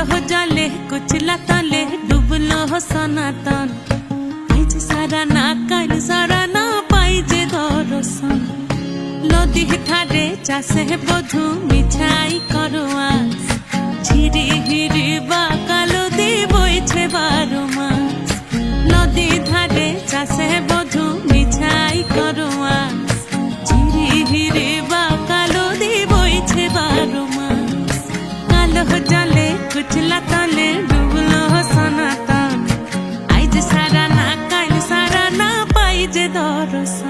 কালো জলে কুচলা তলে ডুবলো সনাতন আজ সারা না কাল সারা না পাই যে দর্শন নদী ধারে চাষে বধু মিছাই করো আস ঝিরি হিরি বা কালো দি বইছে বারো মাস নদী ধারে চাষে কুচলা তলে ডুবলো সনাতন আইজ সারা না কাল সারা না পাই যে দর্শন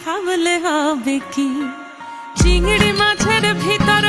ভাবলে হবে কি? চিংড়ি মাছের ভিতর